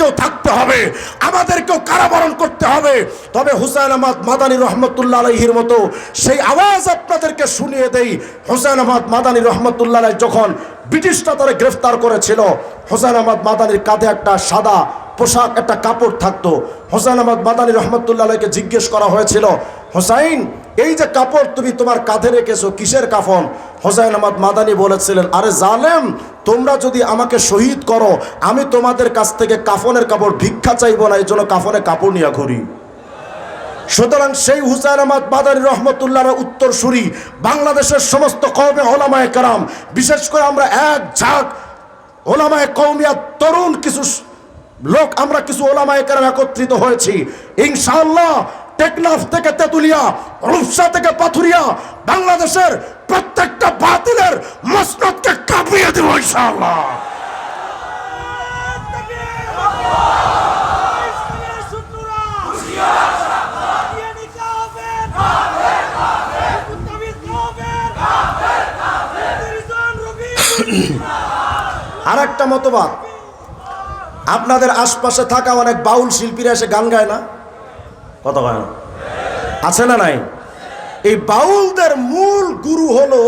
আমাদেরকেও থাকতে হবে, আমাদেরকেও কারাবরণ করতে হবে। তবে হুসাইন আহমদ মাদানী রহমতুল্লাহ আলহির মতো সেই আওয়াজ আপনাদেরকে শুনিয়ে দেই। হুসাইন আহমদ মাদানী রহমতুল্লাহ যখন ব্রিটিশরা তারা গ্রেফতার করেছিল হোসেন আহমদ মাদানির কাঁধে একটা সাদা পোশাক, একটা কাপড় থাকতো। হোসেন আহমদ মাদানী রহমতুল্লাহকে জিজ্ঞেস করা হয়েছিল, হোসাইন, এই যে কাপড় তুমি তোমার কাঁধে রেখেছো, কিসের কাফন? হোসাইন আহমদ মাদানী বলেছিলেন, আরে জালেম, তোমরা যদি আমাকে শহীদ করো, আমি তোমাদের কাছ থেকে কাফনের কাপড় ভিক্ষা চাইব না এই জন্য কাফনে কাপড় নিয়ে ঘুরি। সুতরাং সেই হুসাইন আহমদ মাদানী রহমতুল্লাহর উত্তরসূরি বাংলাদেশের সমস্ত কৌমে ওলামায় কারাম, বিশেষ করে আমরা এক ঝাঁক ওলামায় কৌমিয়া তরুণ কিছু লোক আমরা কিছু ওলামায় কারাম একত্রিত হয়েছি। ইনশাআল্লাহ টেকনাফ থেকে তেতুলিয়া রূপসা থেকে পাথুরিয়া বাংলাদেশের প্রত্যেকটা বাতিলের মসনদকে কাঁপিয়ে দেব ইনশাআল্লাহ। আর একটা মতবাদ আপনাদের আশপাশে থাকা অনেক বাউল শিল্পীরা এসে গান গায় না? কত গায় না আছে না নাই? এই বাউলদের মূল গুরু হলো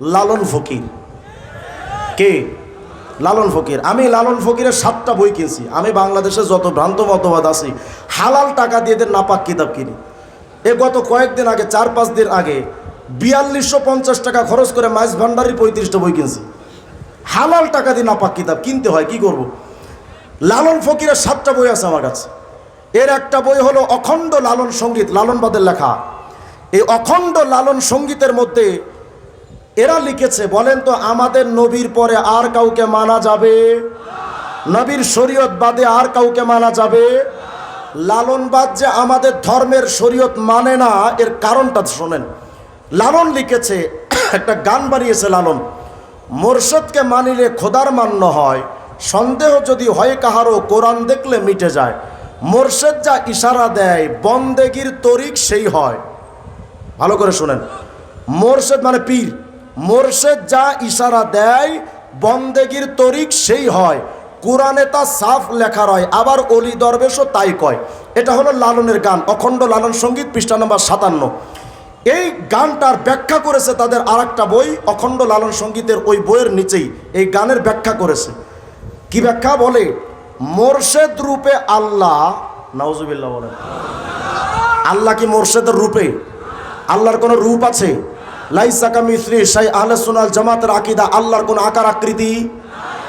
লালন ফকির। কে? লালন ফকির। আমি লালন ফকিরের সাতটা বই কিনছি। আমি বাংলাদেশে যত ভ্রান্ত মতবাদ আছি, হালাল টাকা দিয়ে এদের নাপাক কিতাব কিনি। এ গত কয়েকদিন আগে, চার পাঁচ দিন আগে বিয়াল্লিশশো পঞ্চাশ টাকা খরচ করে মাইস ভান্ডারি পঁয়ত্রিশটা বই কিনছি। হালাল টাকা দিয়ে নাপাক কিতাব কিনতে হয়, কি করব। লালন ফকিরের সাতটা বই আছে আমার কাছে। এর একটা বই হলো অখণ্ড লালন সংগীত, লালনবাদের লেখা। এই অখণ্ড লালন সঙ্গীতের মধ্যে এরা লিখেছে, বলেন তো, আমাদের নবীর পরে আর কাউকে মানা যাবে? নবীর শরীয়ত বাদে আর কাউকে মানা যাবে? লালনবাদ যে আমাদের ধর্মের শরীয়ত মানে না, এর কারণটা শোনেন। লালন লিখেছে, একটা গান বানিয়েছে লালন। মোরশেদকে মানিলে খোদার মান্য হয় সন্দেহ যদি হয় কাহারও, কোরআন দেখলে মিটে যায়। মোরশেদ যা ইশারা দেয়, বন্দেগির তরিক সেই হয়। ভালো করে শোনেন। মোরশেদ মানে পীর। মোরশেদ যা ইশারা দেয়, বন্দেগির তরিক সেই হয়। কোরআনে তা সাফ লেখা রয়, আবার অলি দরবেশও তাই কয়। এটা হলো লালনের গান, অখণ্ড লালন সংগীত, পৃষ্ঠা নম্বর সাতান্ন। এই গানটার ব্যাখ্যা করেছে তাদের আর বই, অখণ্ড লালন সঙ্গীতের ওই বইয়ের নিচেই। এই গানের ব্যাখ্যা করেছে। কি ব্যাখ্যা? বলে, মোরশেদ রূপে আল্লাহ, নাউজুবিল্লাহ বলেন আল্লাহ কি মোরশেদের রূপে? আল্লাহর কোনো রূপ আছে? লাইসাকা মিশ্রি সাই আহলে সোনাল জামাতের আকিদা, আল্লাহর কোনো আকার আকৃতি?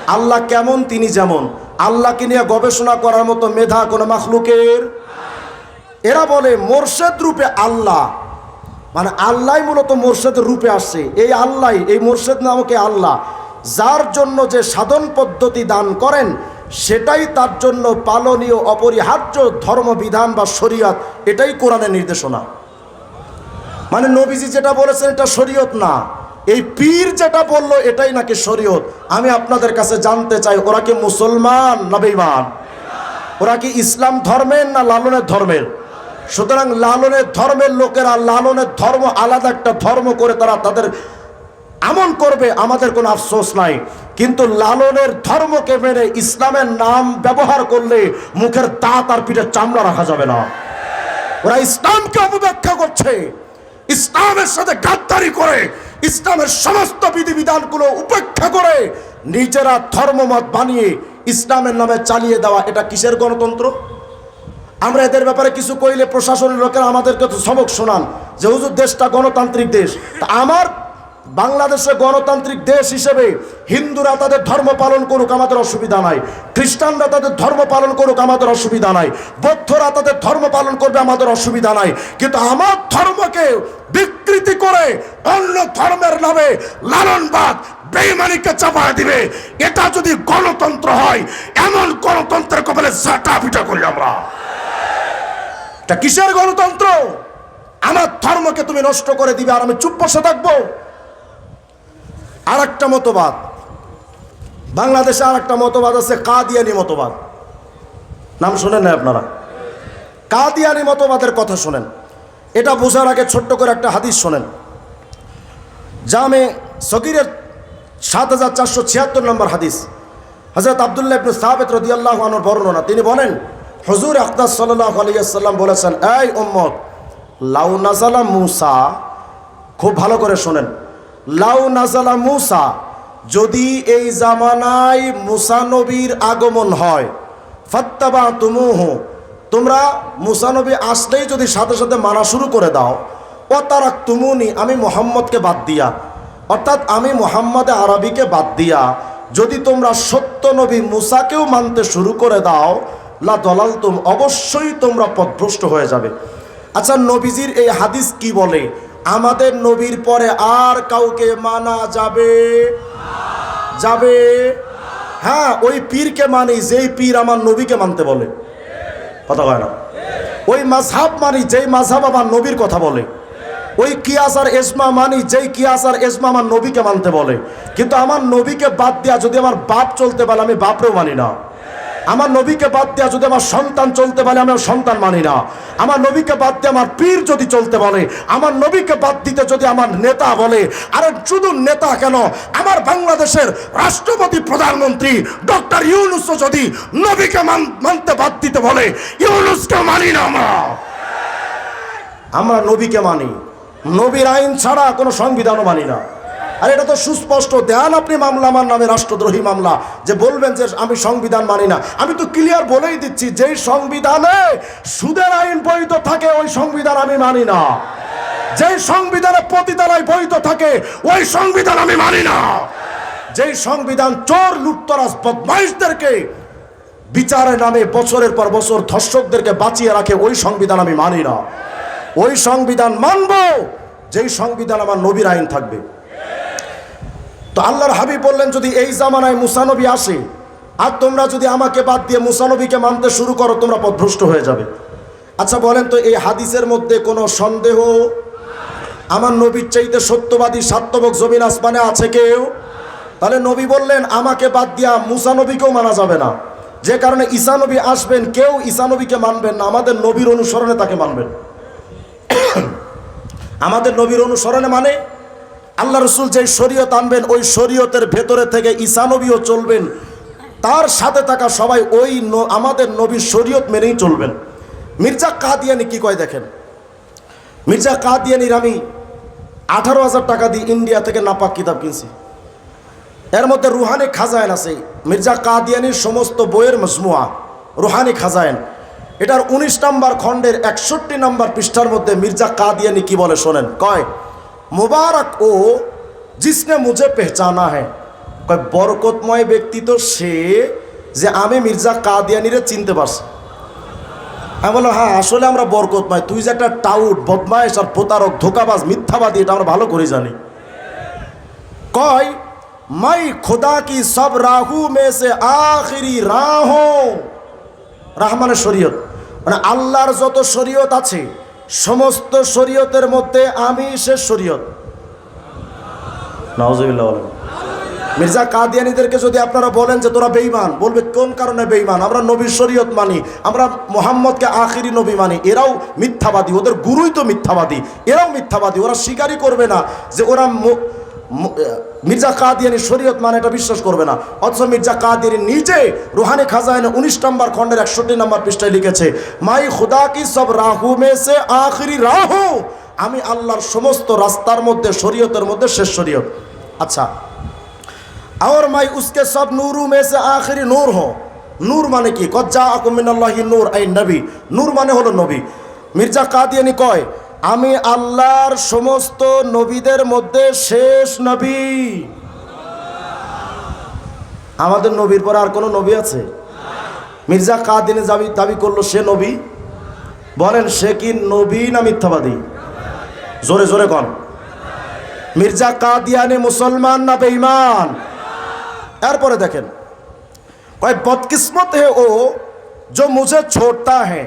আল্লাহ কেমন? তিনি যেমন। আল্লাহকে নিয়ে গবেষণা করার মতো মেধা কোনো মাখলুকের? এরা বলে, মোরশেদ রূপে আল্লাহ। মানে আল্লাহ মূলত মোরশেদের রূপে আসছে। এই আল্লাহ এই মোরশেদ নামকে আল্লাহ। যার জন্য যে সাধন পদ্ধতি দান করেন, সেটাই তার জন্য পালনীয়, অপরিহার্য ধর্মবিধান বা শরীয়ত। এটাই কোরআনের নির্দেশনা। মানে নবীজি যেটা বলেছেন, এটা শরীয়ত না। এই পীর যেটা বলল, এটাই নাকি শরীয়ত। আমি আপনাদের কাছে জানতে চাই, ওরা কি মুসলমান না বেঈমান? ওরা কি ইসলাম ধর্মের না লালনের ধর্মের? সুতরাং লালনের ধর্মের লোকেরা লালনের ধর্ম আলাদা একটা ধর্ম করে তারা তাদের আমল করবে, আমাদের কোনো আফসোস নাই। কিন্তু লালনের ধর্মকে মেনে ইসলামের নাম ব্যবহার করলে মুখের দাঁত আর পিঠের চামড়া রাখা যাবে না। ওরা ইসলামকে অপব্যাখ্যা করছে। ইসলামের সাথে গাদ্দারি করে, ইসলামের সমস্ত বিধিবিধানগুলো উপেক্ষা করে নিজেরা ধর্মমত বানিয়ে ইসলামের নামে চালিয়ে দেওয়া, এটা কিসের গণতন্ত্র? আমরা এদের ব্যাপারে কিছু কইলে প্রশাসনের লোকেরা আমাদেরকে তো সবক শোনান যে, হুজুর, দেশটা গণতান্ত্রিক দেশ। তা আমার বাংলাদেশে গণতান্ত্রিক দেশ হিসেবে হিন্দুরা তাদের ধর্ম পালন করুক, আমাদের অসুবিধা নাই। খ্রিস্টানরা তাদের ধর্ম পালন করুক, আমাদের অসুবিধা নাই। বৌদ্ধরা তাদের ধর্ম পালন করবে, আমাদের অসুবিধা নাই। কিন্তু আমার ধর্মকে বিকৃতি করে অন্য ধর্মের নামে লালনবাদ, বেইমানিকে চাপায় দিবে। এটা যদি গণতন্ত্র হয়, এমন গণতন্ত্রের কপালে ঝাঁটা পিটা করি আমরা। এটা কিসের গণতন্ত্র? আমার ধর্মকে তুমি নষ্ট করে দিবে আর আমি চুপ বসে থাকব। আর একটা মতবাদ। বাংলাদেশে আর একটা মতবাদ আছে, কাদিয়ানি মতবাদ। নাম শোনেন না আপনারা? কাদিয়ানি মতবাদের কথা শোনেন। এটা বোঝার আগে ছোট্ট করে একটা হাদিস শোনেন। জামে সগিরের সাত হাজার চারশো ছিয়াত্তর নম্বর হাদিস। হজরত আবদুল্লাহ ইবনু সাহাবেত রদিয়াল্লাহ আনোর বর্ণনা। তিনি বলেন, হজুর আখতার সাল্লাহ আলিয়াল্লাম বলেছেন, এই লাউ নাজালা মুসা, খুব ভালো করে শোনেন। লাউ নাজালা মুসা, যদি এই জামানায় মুসা নবীর আগমন হয় ফাত্তাবা তুমুহ তোমরা মুসা নবী আসলেই যদি সাথে সাথে মানা শুরু করে দাও ও তারা তুমুনি আমি মোহাম্মদকে বাদ দিয়া, অর্থাৎ আমি মোহাম্মদে আরবিকে বাদ দিয়া, যদি তোমরা সত্য নবী মুসাকেও মানতে শুরু করে দাও, লা দলাল তুম অবশ্যই তোমরা পথভ্রষ্ট হয়ে যাবে। আচ্ছা নবীজির এই হাদিস কি বলে? আমাদের নবীর পরে আর কাউকে মানা যাবে? যাবে? হ্যাঁ ওই পীরকে মানি, যেই পীর আমার নবীকে মানতে বলে। কথা কয় না? ওই মাঝহাব মানি, যেই মাঝহাব আমার নবীর কথা বলে। ওই কিয়াস আর এসমা মানি, যেই কিয়াস আর এসমা আমার নবীকে মানতে বলে। কিন্তু আমার নবীকে বাদ দেওয়া যদি আমার বাপ চলতে পারে, আমি বাপরেও মানি না। আমার নবীকে বাদ দেওয়া যদি আমার সন্তান চলতে পারে আমি সন্তান মানি না। আমার নবীকে বাদ দিয়ে আমার পীর যদি চলতে বলে, আমার নবীকে বাদ দিতে যদি আমার নেতা বলে, আরে শুধু নেতা কেন? আমার বাংলাদেশের রাষ্ট্রপতি, প্রধানমন্ত্রী, ডক্টর ইউনুস যদি নবীকে মান- মানতে বাদ দিতে বলে, ইউনুসকে মানি না আমরা। আমরা নবীকে মানি। নবীর আইন ছাড়া কোনো সংবিধানও মানি না। আর এটা তো সুস্পষ্ট। দেন আপনি মামলা, আমার নামে রাষ্ট্রদ্রোহী মামলা। যে বলবেন যে আমি সংবিধান মানি না। আমি তো ক্লিয়ার বলেই দিচ্ছি, যেই সংবিধানে সুদের আইন বৈধ থাকে, ওই সংবিধান আমি মানি না। যেই সংবিধানে পতিতালয় বৈধ থাকে, ওই সংবিধান আমি মানি না। যেই সংবিধান চোর, লুটতরাজ, বদমাইশদেরকে বিচারের নামে বছরের পর বছর ধর্ষকদেরকে বাঁচিয়ে রাখে, ওই সংবিধান আমি মানি না। ওই সংবিধান মানব, যেই সংবিধান আমার নবীর আইন থাকবে। তো আল্লাহর হাবিব বললেন, যদি এই জামানায় মুসানবী আসে, আর তোমরা যদি আমাকে বাদ দিয়ে মুসানবীকে মানতে শুরু করো, তোমরা পথভ্রষ্ট হয়ে যাবে। আচ্ছা বলেন তো, এই হাদিসের মধ্যে কোনো সন্দেহ? আমার নবীর চাইতে সত্যবাদী সাত্যবক জমিন আসমানে আছে কেউ? তাহলে নবী বললেন, আমাকে বাদ দিয়া মুসানবীকেও মানা যাবে না। যে কারণে ঈসা নবী আসবেন, কেউ ঈসা নবীকে মানবেন না। আমাদের নবীর অনুসরণে তাকে মানবেন। আমাদের নবীর অনুসরণে মানে আল্লাহ রসুল যে শরীয়ত আনবেন, ওই শরীয়তের ভেতরে থেকে ঈসা নবীও চলবেন। তার সাথে থাকা সবাই ওই আমাদের নবীর শরীয়ত মেনেই চলবেন। মির্জা কাদিয়ানি কি কয় দেখেন? মির্জা কাদিয়ানির আমি আঠারো হাজার টাকা দিয়ে ইন্ডিয়া থেকে নাপাক কিতাব কিনছি। এর মধ্যে রুহানি খাজায়েন আছে। মির্জা কাদিয়ানির সমস্ত বইয়ের মজমুয়া, রুহানি খাজায়েন। এটার উনিশ নম্বর খণ্ডের একষট্টি নম্বর পৃষ্ঠার মধ্যে মির্জা কাদিয়ানি কি বলে শোনেন? কয় মুবারক ও জিসনে মুঝে পেহচানা হ্যাঁ বরকতময় ব্যক্তি তো সে যে আমি মির্জা কাদিয়ানিরে চিনতে পারছি আমি বললাম হ্যাঁ আসলে আমরা বরকতময় তুই যে একটা টাউট বদমাইশ আর প্রতারক, ধোকাবাজ, মিথ্যাবাদী, এটা আমরা ভালো করে জানি। কয়, মাই খোদা কি সব রাহু মে সে আখিরি রাহ? রাহমানের শরীয়ত। মানে আল্লাহর যত শরীয়ত আছে সমস্ত শরীয়তের মধ্যে আমি শেষ শরীয়ত। মির্জা কাদিয়ানিদেরকে যদি আপনারা বলেন যে তোরা বেইমান বলবে কোন কারণে বেইমান আমরা নবীর শরীয়ত মানি, আমরা মোহাম্মদকে আখিরি নবী মানি, এরাও মিথ্যাবাদী, ওদের গুরুই তো মিথ্যাবাদী, এরাও মিথ্যাবাদী, ওরা স্বীকারই করবে না যে ওরা মির্জা কাদিয়ানি শরীয়ত মানে এটা বিশ্বাস করবে না। অথচ মির্জা কাদিয়ানি নিজে রুহানি খাজাইনে উনিশ নম্বর খণ্ডের একষট্টি নম্বর পৃষ্ঠায় লিখেছে, মাই খুদা কি সব রাহু মে সে আখরি রাহু? আমি আল্লাহর সমস্ত রাস্তার মধ্যে, শরীয়তের মধ্যে শেষ শরীয়ত। আচ্ছা আর মাই উসকে সব নুরু মে সে আখরি নূর হো। নূর মানে কি? কজ্জা আকুমিনাল্লাহি নূর আই নবী। নূর মানে হলো নবী। মির্জা কাদিয়ানি কয় আমি আল্লাহর সমস্ত নবীদের মধ্যে শেষ নবী আমাদের নবীর পর আর কোনো নবী আছে মির্জা কাদিনে দাবি দাবি করলো সে নবী বলেন সে কি নবী না মিথ্যাবাদী জোরে জোরে কন মির্জা কাদিয়ানি মুসলমান না বেঈমান এরপরে দেখেন কয় বদকিসমত হে ও जो मुझे छोड़ता है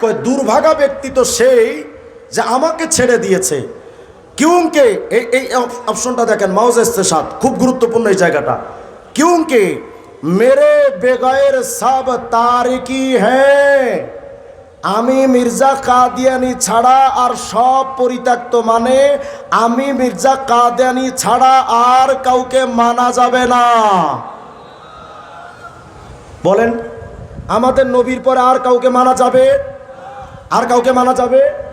কয় দুর্ভাগা ব্যক্তি তো সেই যে আমাকে ছেড়ে দিয়েছে। কিউকে এই এই অপশনটা দেখেন মাউজ সাত, খুব গুরুত্বপূর্ণ এই জায়গাটা। কিউকে, মেরে বেগায়ের সব তারিকি হ্যাঁ। আমি মির্জা কাদিয়ানি ছাড়া আর সব পরিত্যক্ত মানে আমি মির্জা কাদিয়ানি ছাড়া আর কাউকে মানা যাবে না। বলেন, আমাদের নবীর পরে আর কাউকে মানা যাবে? আর কাউকে মানা যাবে?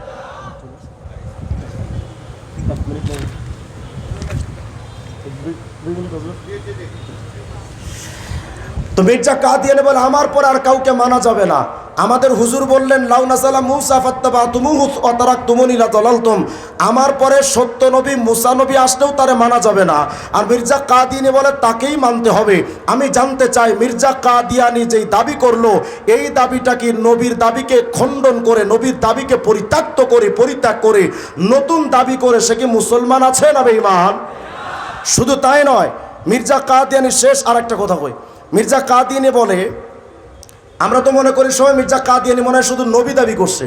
তো মির্জা কাদিয়ানে বলে, আমার পর আর কাউকে মানা যাবে না। আমাদের হুজুর বললেন লাউনা সালাম মুসা ফাত্তাবা তুমু অতারাক তুমুনিলা দলালতুম আমার পরে সত্য নবী, মুসা নবী আসলেও তারে মানা যাবে না। আর মির্জা কাদিয়ানি বলে, তাকেই মানতে হবে। আমি জানতে চাই, মির্জা কাদিয়ানি যেই দাবি করল, এই দাবিটা কি নবীর দাবিকে খণ্ডন করে, নবীর দাবিকে পরিত্যক্ত করে, পরিত্যাগ করে নতুন দাবি করে সে কি মুসলমান আছে না বেঈমান? শুধু তাই নয়, মির্জা কাদিয়ানি শেষ আর একটা কথা কই। মির্জা কাদিয়ানি বলে, আমরা তো মনে করি সবাই মির্জা কাদিয়ানি মনে হয় শুধু নবী দাবি করছে।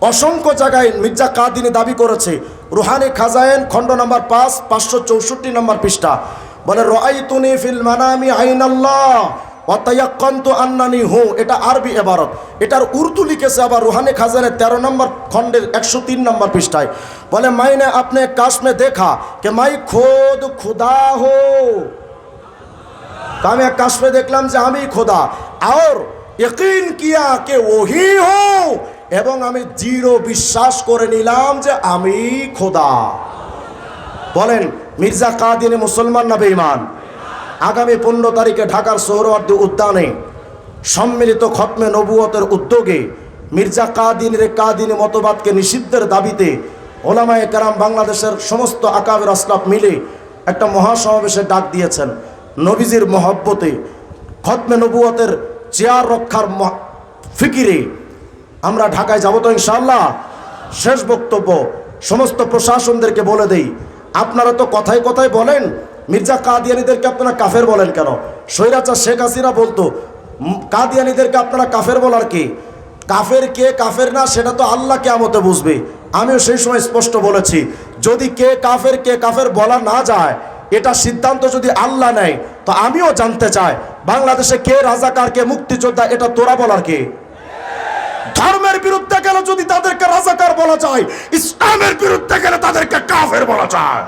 অসংখ্য জায়গায় মির্জা কাদিনী দাবি করেছে। রুহানি খাজায়েন, খণ্ড নাম্বার পাঁচ, পাঁচশো চৌষট্টি নম্বর পৃষ্ঠা। বলে রয়াইতুনি ফিল মানামি আইনাল্লাহ। অতায়াক্কান্ত আন্নানি হু, এটা আরবি এবারত। এটার উর্দু লিখেছে আবার রুহানি খাজানের তেরো নম্বর খণ্ডের একশো তিন নম্বর পৃষ্ঠায়। বলে, মাইনে, আপনি কাশ্মে দেখা কে মাই খোদ খুদা হো। আমি এক কাশ্মে দেখলাম যে আমি খোদা। আর একিন কিয়া কে ওহি হো। এবং আমি জিরো বিশ্বাস করে নিলাম যে আমি খোদা। বলেন, মির্জা কাদিনী মুসলমান না বেঈমান? আগামী পনেরো তারিখে ঢাকার সোহরওয়ার্দী উদ্যানে সম্মিলিত খতমে নবুয়তের উদ্যোগে মির্জা কাদিনের কাদিনী মতবাদকে নিষিদ্ধের দাবিতে ওলামায়ে কেরাম বাংলাদেশের সমস্ত আকাবের আসলাফ মিলে একটা মহাসমাবেশের ডাক দিয়েছেন। নবীজির মহব্বতে খতমে নবুয়তের চেয়ার রক্ষার ফিকিরে আমরা ঢাকায় যাব তো ইনশাল্লাহ শেষ বক্তব্য সমস্ত প্রশাসনদেরকে বলে দেই। আপনারা তো কথায় কথায় বলেন মির্জা কাদিয়ানিদেরকে আপনারা কাফের বলেন কেন? সৈরাচা শেখ হাসিনা বলতো কাদিয়ানিদেরকে আপনারা কাফের বলার কি? কাফের কে কাফের না, সেটা তো আল্লাহ কেমতে বুঝবে। আমিও সেই সময় স্পষ্ট বলেছি, যদি কে কাফের কে কাফের বলা না যায়, এটা সিদ্ধান্ত যদি আল্লাহ নেয়, তো আমিও জানতে চাই, বাংলাদেশে কে রাজাকার, কে মুক্তিযোদ্ধা, এটা তোরা বলার কে? ধর্মের বিরুদ্ধে গেলে যদি তাদেরকে রাজাকার বলা যায়, ইসলামের বিরুদ্ধে গেলে তাদেরকে কাফের বলা যায়।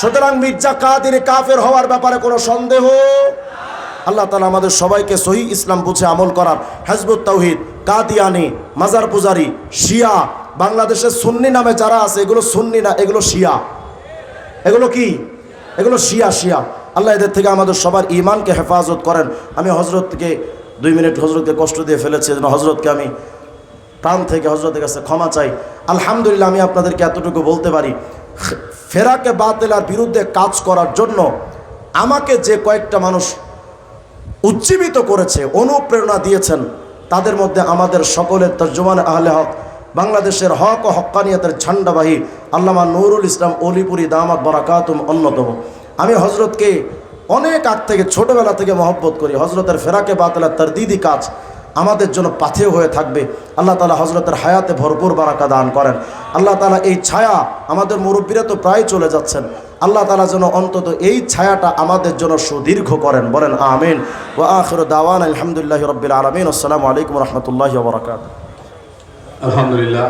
সুতরাং মির্জা কাদির কাফের হওয়ার ব্যাপারে কোনো সন্দেহ? আল্লাহ তালা আমাদের সবাইকে সহি ইসলাম বুঝে আমল করার হেজবুত তৌহিদ, কাদিয়ানি, মাজার পূজারি, শিয়া, বাংলাদেশের সুন্নি নামে যারা আছে, এগুলো সুন্নি না, এগুলো শিয়া। এগুলো কি? এগুলো শিয়া শিয়া। আল্লাহ এদের থেকে আমাদের সবার ইমানকে হেফাজত করেন। আমি হজরতকে দুই মিনিট হজরতকে কষ্ট দিয়ে ফেলেছি যেন হজরতকে আমি প্রাণ থেকে হজরতের কাছে ক্ষমা চাই। আলহামদুলিল্লাহ, আমি আপনাদেরকে এতটুকু বলতে পারি। ফেরাকে বাতিলার বিরুদ্ধে কাজ করার জন্য আমাকে যে কয়েকটা মানুষ উজ্জীবিত করেছে, অনুপ্রেরণা দিয়েছেন, তাদের মধ্যে আমাদের সকলের তর্জমান আহলে হক, বাংলাদেশের হক ও হক্কানিয়তের ঝান্ডাবাহী আল্লামা নুরুল ইসলাম অলিপুরি দামাত বরাকাতুম অন্যতম। আমি হজরতকে অনেক আগ থেকে, ছোটবেলা থেকে মহব্বত করি। হজরতের ফেরাকে বাতলার তার দিদি কাজ আমাদের জন্য পাথেয় হয়ে থাকবে। আল্লাহ তালা হজরতের হায়াতে ভরপুর বারাকা দান করেন। আল্লাহ তালা এই ছায়া আমাদের মুরব্বীরা তো প্রায় চলে যাচ্ছেন। আল্লাহ তালা যেন অন্তত এই ছায়াটা আমাদের জন্য সুদীর্ঘ করেন। বলেন, আমিন। ও আখর দাওয়ান আলহামদুলিল্লাহ রবিল আলমিন। আসসালামু আলাইকুম রহমতুল্লাহ বরাকাত আলহামদুলিল্লাহ।